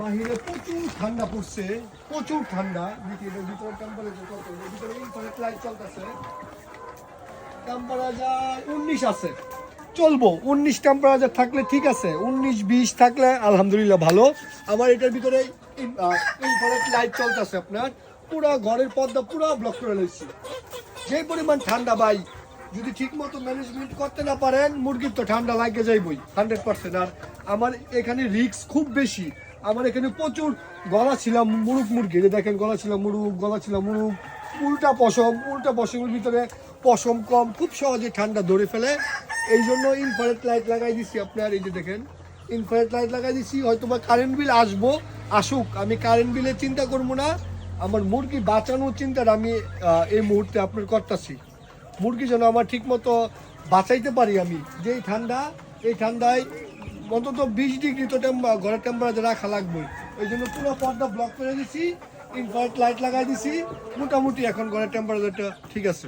বাহিরে প্রচুর ঠান্ডা পড়ছে, প্রচুর ঠান্ডা। এটার ভিতরে টেম্পারেচার কত, ভিতরে ইনফ্রারেড লাইট চলতেছে। টেম্পারেচার উনিশ আছে। চলবো, উনিশ টেম্পারেচার থাকলে ঠিক আছে, উনিশ, বিশ থাকলে আলহামদুলিল্লাহ ভালো। আমার এটার ভিতরে ইনফ্রারেড লাইট চলতেছে আপনার। পুরো ঘরের পর্দা পুরো ব্লক করে রয়েছে যে পরিমাণ ঠান্ডা ভাই, যদি ঠিক মতো ম্যানেজমেন্ট করতে না পারেন, মুরগির তো ঠান্ডা লাগে যাইবই হান্ড্রেড পার্সেন্ট আর আমার এখানে রিস্ক খুব বেশি। আমার এখানে প্রচুর গলা ছিলাম মুরুগ মুরগি যে দেখেন, গলা ছিলাম মুরুগ গলা ছিলাম মুরুগ উল্টা পশম, উল্টা পশমের ভিতরে পশম কম, খুব সহজে ঠান্ডা ধরে ফেলে। এই জন্য ইনফ্রারেড লাইট লাগাই দিচ্ছি আপনার, এই যে দেখেন ইনফ্রারেড লাইট লাগাই দিচ্ছি হয়তো বা কারেন্ট বিল আসব, আসুক, আমি কারেন্ট বিলের চিন্তা করব না। আমার মুরগি বাঁচানোর চিন্তাটা আমি এই মুহূর্তে আপনার করতেছি। মুরগি যেন আমার ঠিক মতো বাঁচাইতে পারি আমি, যেই ঠান্ডা, এই ঠান্ডায় অন্তত বিশ ডিগ্রি তো ঘরের টেম্পারেচার রাখা লাগবে। ওই জন্য পুরো পর্দা ব্লক করে দিছি ইনভার্ট লাইট লাগাই দিছি, মোটামুটি এখন ঘরের টেম্পারেচারটা ঠিক আছে।